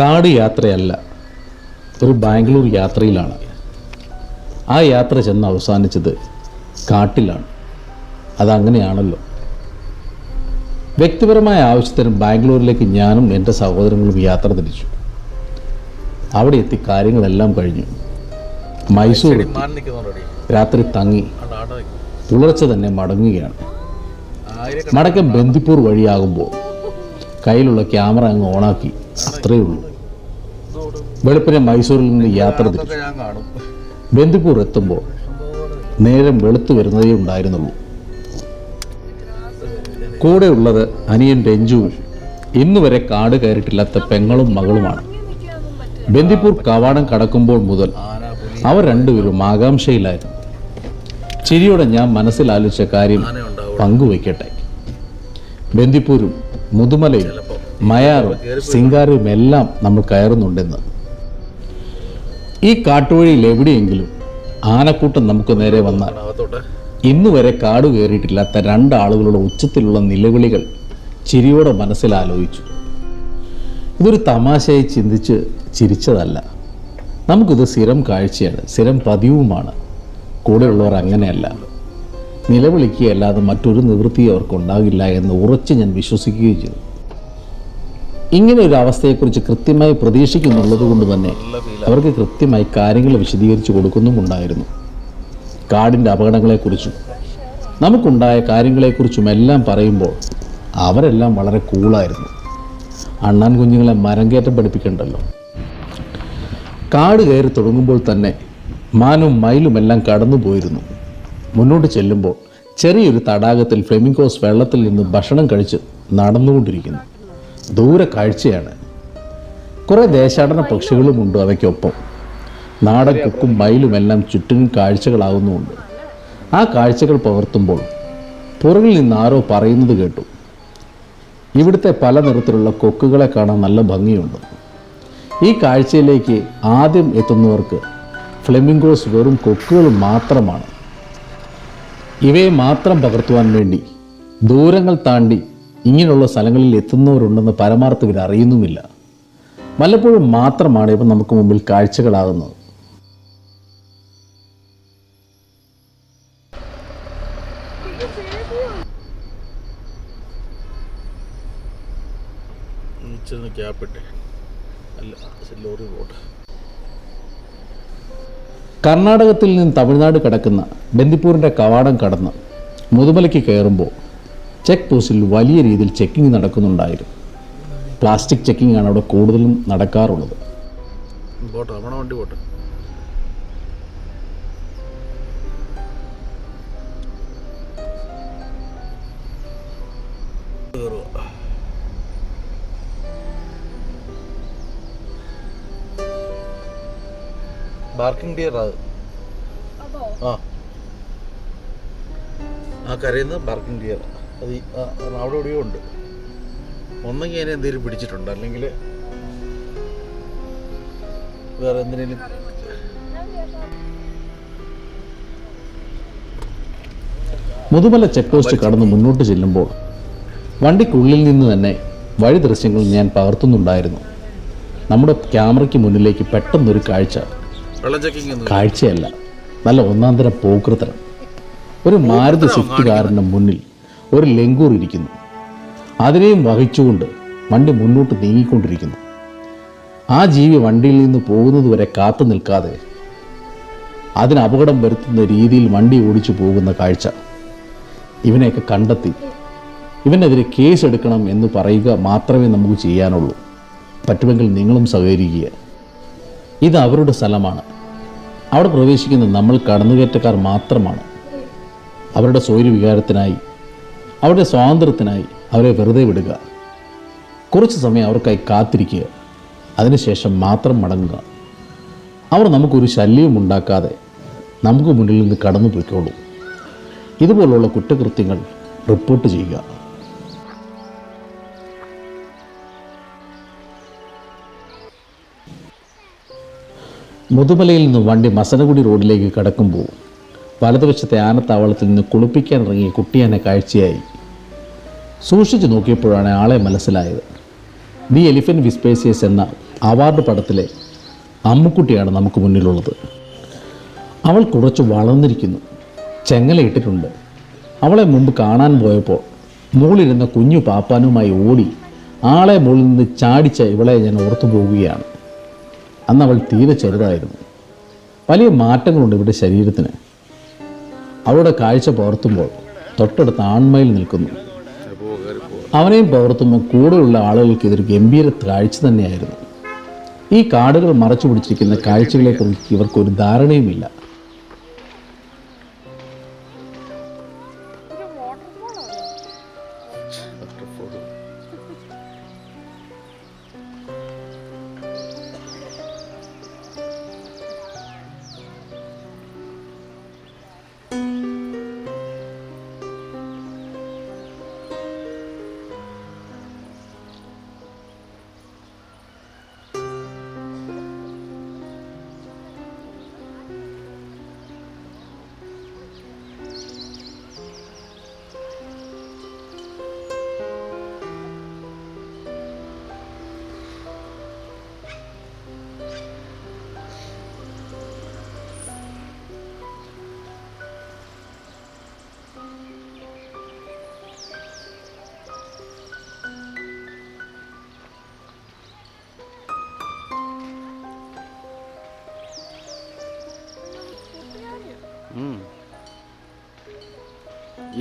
കാട് യാത്രയല്ല ഒരു ബാംഗ്ലൂർ യാത്രയിലാണ്. ആ യാത്ര ചെന്ന് അവസാനിച്ചത് കാട്ടിലാണ്. അതങ്ങനെയാണല്ലോ. വ്യക്തിപരമായ ആവശ്യത്തിന് ബാംഗ്ലൂരിലേക്ക് ഞാനും എന്റെ സഹോദരങ്ങളും യാത്ര തിരിച്ചു. അവിടെ എത്തി കാര്യങ്ങളെല്ലാം കഴിഞ്ഞു. മൈസൂർ രാത്രി തങ്ങി. പുലർച്ചെ തന്നെ മടങ്ങുകയാണ്. മടക്കം ബന്ദിപ്പൂർ വഴിയാകുമ്പോൾ കയ്യിലുള്ള ക്യാമറ അങ്ങ് ഓണാക്കി. അത്രയേ ഉള്ളൂ. വെളുപ്പിനെ മൈസൂരിൽ നിന്ന് യാത്ര തിരിച്ചു. ബന്ദിപ്പൂർ എത്തുമ്പോൾ നേരം വെളുത്തു വരുന്നതേ ഉണ്ടായിരുന്നുള്ളൂ. കൂടെ ഉള്ളത് അനിയൻ രഞ്ജുവും ഇന്നുവരെ കാട് കയറിയിട്ടില്ലാത്ത പെങ്ങളും മകളുമാണ്. ബന്ദിപ്പൂർ കവാടം കടക്കുമ്പോൾ മുതൽ അവർ രണ്ടുപേരും ആകാംക്ഷയിലായിരുന്നു. ചിരിയോടെ ഞാൻ മനസ്സിലാലോചിച്ച കാര്യം പങ്കുവയ്ക്കട്ടെ. ബന്ദിപ്പൂരും മുതുമലയും മയാറും സിംഗാരവും എല്ലാം നമ്മൾ കയറുന്നുണ്ടെന്ന്. ഈ കാട്ടുവഴിയിൽ എവിടെയെങ്കിലും ആനക്കൂട്ടം നമുക്ക് നേരെ വന്നാൽ ഇന്ന് വരെ കാട് കയറിയിട്ടില്ലാത്ത രണ്ടാളുകളുടെ ഉച്ചത്തിലുള്ള നിലവിളികൾ ചിരിയോടെ മനസ്സിലാലോചിച്ചു ഇതൊരു തമാശയായി ചിന്തിച്ച് ചിരിച്ചതല്ല. നമുക്കിത് സ്ഥിരം കാഴ്ചയാണ് സ്ഥിരം പതിവുമാണ്. കൂടെയുള്ളവർ അങ്ങനെയല്ല. നിലവിളിക്കുകയല്ലാതെ മറ്റൊരു നിവൃത്തി അവർക്കുണ്ടാകില്ല എന്ന് ഉറച്ച് ഞാൻ വിശ്വസിക്കുകയും ചെയ്തു. ഇങ്ങനെ ഒരു അവസ്ഥയെക്കുറിച്ച് കൃത്യമായി പ്രതീക്ഷിക്കുന്നുള്ളത് കൊണ്ട് തന്നെ അവർക്ക് കൃത്യമായി കാര്യങ്ങൾ വിശദീകരിച്ചു കൊടുക്കുന്നുമുണ്ടായിരുന്നു കാടിന്റെ അപകടങ്ങളെക്കുറിച്ചും നമുക്കുണ്ടായ കാര്യങ്ങളെക്കുറിച്ചും എല്ലാം പറയുമ്പോൾ അവരെല്ലാം വളരെ കൂളായിരുന്നു. അണ്ണാൻ കുഞ്ഞുങ്ങളെ മരം കയറ്റം പഠിപ്പിക്കണ്ടല്ലോ. കാട് കയറി തുടങ്ങുമ്പോൾ തന്നെ മാനും മയിലും എല്ലാം കടന്നു പോയിരുന്നു. മുന്നോട്ട് ചെല്ലുമ്പോൾ ചെറിയൊരു തടാകത്തിൽ ഫ്ലെമിങ്കോസ് വെള്ളത്തിൽ നിന്ന് ഭക്ഷണം കഴിച്ച് നടന്നുകൊണ്ടിരിക്കുന്നു. ദൂരെ കാഴ്ചയാണ്. കുറേ ദേശാടന പക്ഷികളുമുണ്ട് അവയ്ക്കൊപ്പം. നാടൻ കൊക്കും മയിലും എല്ലാം ചുറ്റിനും കാഴ്ചകളാകുന്നുമുണ്ട് ആ കാഴ്ചകൾ പകർത്തുമ്പോൾ പുറകിൽ നിന്ന് ആരോ പറയുന്നത് കേട്ടു. ഇവിടുത്തെ പല നിറത്തിലുള്ള കൊക്കുകളെ കാണാൻ നല്ല ഭംഗിയുണ്ട്. ഈ കാഴ്ചയിലേക്ക് ആദ്യം എത്തുന്നവർക്ക് ഫ്ലെമിംഗോസ് വെറും കൊക്കുകൾ മാത്രമാണ്. ഇവയെ മാത്രം പകർത്തുവാൻ വേണ്ടി ദൂരങ്ങൾ താണ്ടി ഇങ്ങനെയുള്ള സ്ഥലങ്ങളിൽ എത്തുന്നവരുണ്ടെന്ന് പരമാർത്ഥം അറിയുന്നുമില്ല. വല്ലപ്പോഴും മാത്രമാണ് ഇപ്പം നമുക്ക് മുമ്പിൽ കാഴ്ചകളാകുന്നത്. ക്യാപ്പിട്ടെ അല്ല ലോറി കർണാടകത്തിൽ നിന്ന് തമിഴ്നാട് കടക്കുന്ന ബന്ദിപ്പൂരിന്റെ കവാടം കടന്ന് മുതുമലയ്ക്ക് കയറുമ്പോൾ ചെക്ക് പോസ്റ്റിൽ വലിയ രീതിയിൽ ചെക്കിംഗ് നടക്കുന്നുണ്ടായിരുന്നു. പ്ലാസ്റ്റിക് ചെക്കിംഗ് ആണ് അവിടെ കൂടുതലും നടക്കാറുള്ളത്. പോട്ടെ നമ്മുടെ വണ്ടി പോട്ടെ. പാർക്കിംഗ് ബാർക്കിംഗ് ഡിയർ അത്? ആ. ആ കരയുന്നത് ബാർക്കിംഗ് ഡിയർ അത് അവിടെ എവിടെയോ ഉണ്ട്. ഒന്നെങ്കിൽ അതിനെ എന്തെങ്കിലും പിടിച്ചിട്ടുണ്ട്. അല്ലെങ്കിൽ വേറെ എന്തിനേലും മുതുമല ചെക്ക് പോസ്റ്റ് കടന്ന് മുന്നോട്ട് ചെല്ലുമ്പോൾ വണ്ടിക്കുള്ളിൽ നിന്ന് തന്നെ വഴി ദൃശ്യങ്ങൾ ഞാൻ പകർത്തുന്നുണ്ടായിരുന്നു. നമ്മുടെ ക്യാമറയ്ക്ക് മുന്നിലേക്ക് പെട്ടെന്നൊരു കാഴ്ച. കാഴ്ചയല്ല. നല്ല ഒന്നാം തരം പോകൃതരം ഒരു മാരുതി സ്വിഫ്റ്റ് കാറിന്റെ മുന്നിൽ ഒരു ലെങ്കൂർ ഇരിക്കുന്നു. അതിനെയും വഹിച്ചുകൊണ്ട് വണ്ടി മുന്നോട്ട് നീങ്ങിക്കൊണ്ടിരിക്കുന്നു. ആ ജീവി വണ്ടിയിൽ നിന്ന് പോകുന്നതുവരെ കാത്തു നിൽക്കാതെ അതിന് അപകടം വരുത്തുന്ന രീതിയിൽ വണ്ടി ഓടിച്ചു പോകുന്ന കാഴ്ച ഇവനെയൊക്കെ കണ്ടെത്തി. ഇവനെതിരെ കേസ് എടുക്കണം എന്ന് പറയുക മാത്രമേ നമുക്ക് ചെയ്യാനുള്ളൂ. പറ്റുമെങ്കിൽ നിങ്ങളും സഹകരിക്കുക. ഇത് അവരുടെ സ്ഥലമാണ്. അവിടെ പ്രവേശിക്കുന്ന നമ്മൾ കടന്നുകയറ്റക്കാർ മാത്രമാണ്. അവരുടെ സ്വൈര്യവികാരത്തിനായി അവരുടെ സ്വാതന്ത്ര്യത്തിനായി അവരെ വെറുതെ വിടുക. കുറച്ച് സമയം അവർക്കായി കാത്തിരിക്കുക. അതിനുശേഷം മാത്രം മടങ്ങുക. അവർ നമുക്കൊരു ശല്യവും ഉണ്ടാക്കാതെ നമുക്ക് മുന്നിൽ നിന്ന് കടന്നു പോയിക്കോളൂ. ഇതുപോലുള്ള കുറ്റകൃത്യങ്ങൾ റിപ്പോർട്ട് ചെയ്യുക. മുതുമലയിൽ നിന്ന് വണ്ടി മസനഗുഡി റോഡിലേക്ക് കടക്കുമ്പോൾ വലതുവശത്തെ ആനത്താവളത്തിൽ നിന്ന് കുളിപ്പിക്കാൻ ഇറങ്ങിയ കുട്ടിയാനെ കാഴ്ചയായി. സൂക്ഷിച്ചു നോക്കിയപ്പോഴാണ് ആളെ മനസ്സിലായത്. ദി എലിഫന്റ് വിസ്പേസിയസ് എന്ന അവാർഡ് പടത്തിലെ അമ്മുക്കുട്ടിയാണ് നമുക്ക് മുന്നിലുള്ളത്. അവൾ കുറച്ച് വളർന്നിരിക്കുന്നു. ചെങ്ങലയിട്ടിട്ടുണ്ട് അവളെ മുമ്പ് കാണാൻ പോയപ്പോൾ മുകളിലിരുന്ന കുഞ്ഞു പാപ്പാനുമായി ഓടി ആളെ മുകളിൽ നിന്ന് ചാടിച്ച ഇവളെ ഞാൻ ഓർത്തു പോവുകയാണ്. അന്ന് അവൾ തീരെ ചെറുതായിരുന്നു. വലിയ മാറ്റങ്ങളുണ്ട് ഇവിടെ ശരീരത്തിന്. അവളുടെ കാഴ്ച പകർത്തുമ്പോൾ തൊട്ടടുത്ത് ആൺമയിൽ നിൽക്കുന്നു. അവനെയും പകർത്തുമ്പോൾ കൂടെയുള്ള ആളുകൾക്ക് ഇതൊരു ഗംഭീര കാഴ്ച തന്നെയായിരുന്നു. ഈ കാടുകൾ മറച്ചു പിടിച്ചിരിക്കുന്ന കാഴ്ചകളെക്കുറിച്ച് ഇവർക്കൊരു ധാരണയുമില്ല.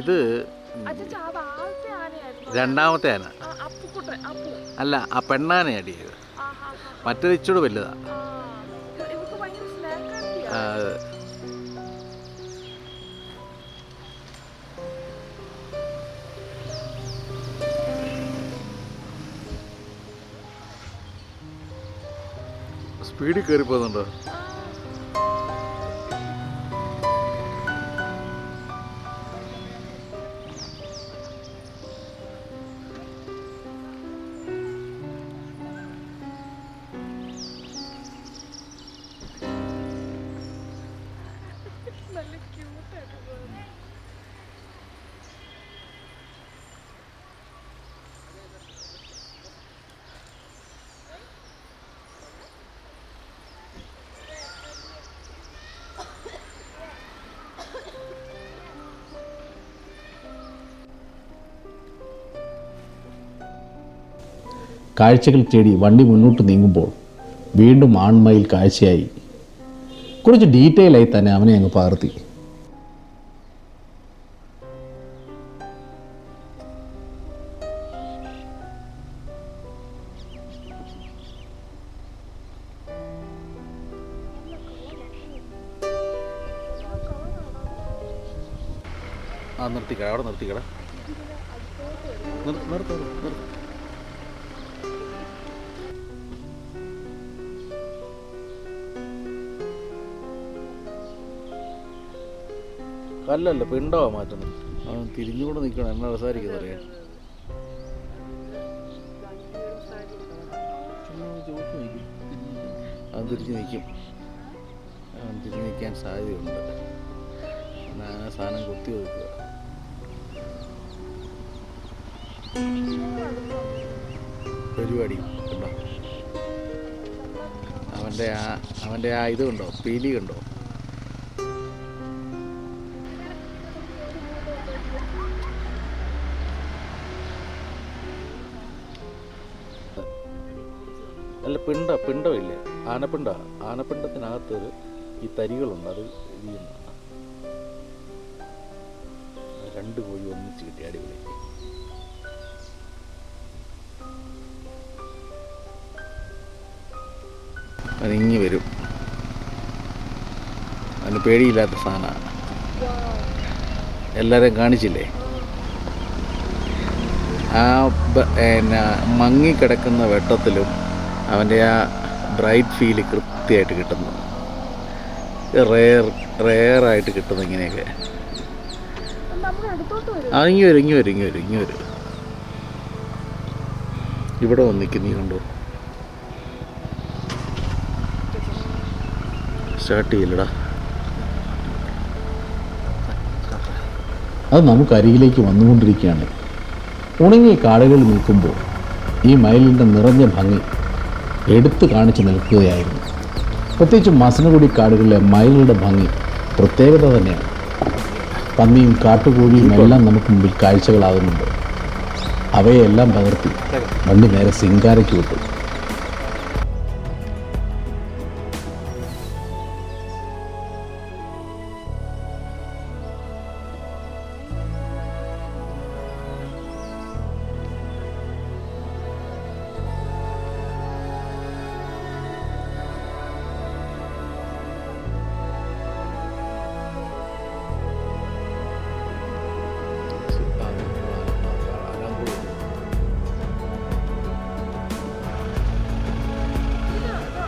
ഇത് രണ്ടാമത്തെ ആന. അല്ല ആ പെണ്ണാനെ അടിയത് ചെയ്ത് മറ്റൊരു ഇച്ചൂടെ ഇച്ചിരി വലുതാ. സ്പീഡിൽ കയറി പോകുന്നുണ്ടോ കാഴ്ചകൾ തേടി വണ്ടി മുന്നോട്ട് നീങ്ങുമ്പോൾ വീണ്ടും ആൺമയിൽ കാഴ്ചയായി. കുറച്ച് ഡീറ്റെയിൽ ആയി തന്നെ അവനെ അങ്ങ് പകർത്തി. നിർത്തിക്കട അവിടെ നിർത്തിക്കട. നിർ- നിർത്ത് നിർത്ത്. നിർത്ത്. പിണ്ടാവാ പിണ്ടോ മാറ്റുന്നത് അവൻ തിരിഞ്ഞുകൊണ്ട് നിൽക്കണം എന്നെ അവസാനിക്കുന്നത് അറിയാം അവൻ തിരിഞ്ഞ് നിൽക്കും അവൻ തിരിഞ്ഞ് നിൽക്കാൻ സാധ്യതയുണ്ട്. ഞാൻ ആ സാധനം കുത്തി വെക്കുക. പരിപാടി കണ്ടോ? അവന്റെ ആ അവന്റെ ആ ഇത് കണ്ടോ? പീലി കണ്ടോ? പിണ്ട പിണ്ടമില്ലേ? ആനപ്പിണ്ട ആനപ്പിണ്ടത്തിനകത്ത് ഈ തരികളുണ്ട് അത് രണ്ട് കോഴി ഒന്നിച്ച് കിട്ടി അടിപൊളി അതിങ്ങി വരും. അതിന് പേടിയില്ലാത്ത സാധനമാണ്. എല്ലാവരെയും കാണിച്ചില്ലേ? ആ പിന്നെ മങ്ങിക്കിടക്കുന്ന വെട്ടത്തിലും അവന്റെ ആ ബ്രൈറ്റ് ഫീൽ കൃത്യമായിട്ട് കിട്ടുന്നു. റെയർ റെയറായിട്ട് കിട്ടുന്നു ഇങ്ങനെയൊക്കെ. ആ ഇങ്ങി വരും ഇങ്ങി വരും ഇങ്ങി വരും ഇങ്ങി വരും. ഇവിടെ വന്ന് നീ കണ്ടോ? സ്റ്റാർട്ട് ചെയ്യില്ലടാ. അത് നമുക്ക് അരികിലേക്ക് വന്നുകൊണ്ടിരിക്കുകയാണ്. ഉണങ്ങിയ കാടുകളിൽ നിൽക്കുമ്പോൾ ഈ മയിലിന്റെ നിറഞ്ഞ ഭംഗി എടുത്തു കാണിച്ചു നിൽക്കുകയായിരുന്നു. പ്രത്യേകിച്ച് മസനഗുടി കാടുകളിലെ മയിലുകളുടെ ഭംഗി പ്രത്യേകത തന്നെയാണ്. പന്നിയും കാട്ടുകോഴിയും എല്ലാം നമുക്ക് മുമ്പിൽ കാഴ്ചകളാകുന്നുണ്ട്. അവയെല്ലാം പകർത്തി വണ്ടി നേരെ സിംഗാരയ്ക്ക് വിട്ടു.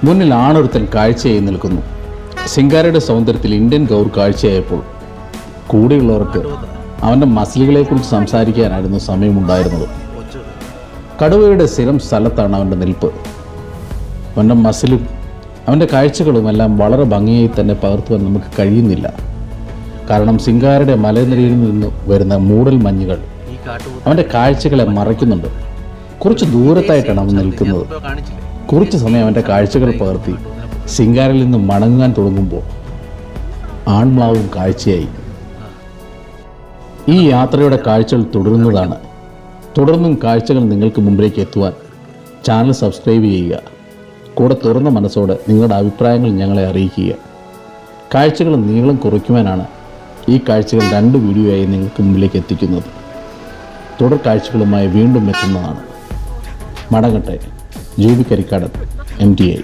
മുന്നിൽ ആണൊരുത്തൻ കാഴ്ചയായി നിൽക്കുന്നു. സിംഗാരയുടെ സൗന്ദര്യത്തിൽ ഇന്ത്യൻ ഗൗർ കാഴ്ചയായപ്പോൾ കൂടെയുള്ളവർക്ക് അവന്റെ മസിലുകളെക്കുറിച്ച് സംസാരിക്കാനായിരുന്നു സമയമുണ്ടായിരുന്നത്. കടുവയുടെ സ്ഥിരം സ്ഥലത്താണ് അവന്റെ നിൽപ്പ്. അവന്റെ മസിലും അവന്റെ കാഴ്ചകളും എല്ലാം വളരെ ഭംഗിയായി തന്നെ പകർത്തുവാൻ നമുക്ക് കഴിയുന്നില്ല. കാരണം സിംഗാരയുടെ മലനിരയിൽ നിന്ന് വരുന്ന മൂടൽ മഞ്ഞുകൾ അവന്റെ കാഴ്ചകളെ മറയ്ക്കുന്നുണ്ട്. കുറച്ച് ദൂരത്തായിട്ടാണ് അവൻ നിൽക്കുന്നത്. കുറച്ച് സമയം അവന്റെ കാഴ്ചകൾ പകർത്തി. സിംഗാരിൽ നിന്ന് മടങ്ങാൻ തുടങ്ങുമ്പോൾ ആൺമാവും കാഴ്ചയായി. ഈ യാത്രയുടെ കാഴ്ചകൾ തുടരുന്നതാണ്. തുടർന്നും കാഴ്ചകൾ നിങ്ങൾക്ക് മുമ്പിലേക്ക് എത്തുവാൻ ചാനൽ സബ്സ്ക്രൈബ് ചെയ്യുക. കൂടെ തുറന്ന മനസ്സോടെ നിങ്ങളുടെ അഭിപ്രായങ്ങൾ ഞങ്ങളെ അറിയിക്കുക. കാഴ്ചകൾ നീളം കുറയ്ക്കുവാനാണ് ഈ കാഴ്ചകൾ രണ്ട് വീഡിയോയായി നിങ്ങൾക്ക് മുമ്പിലേക്ക് എത്തിക്കുന്നത്. തുടർ കാഴ്ചകളുമായി വീണ്ടും എത്തുന്നതാണ്. മടങ്ങട്ടെ. Jubi Karikkadan M T I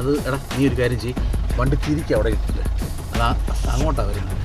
അത് എടാ നീ ഒരു കാര്യം ചെയ്യ്. വണ്ടി തിരിക്കുക അവിടെ ഇട്ടില്ല അതാ അങ്ങോട്ടാണ് വരുന്നത്.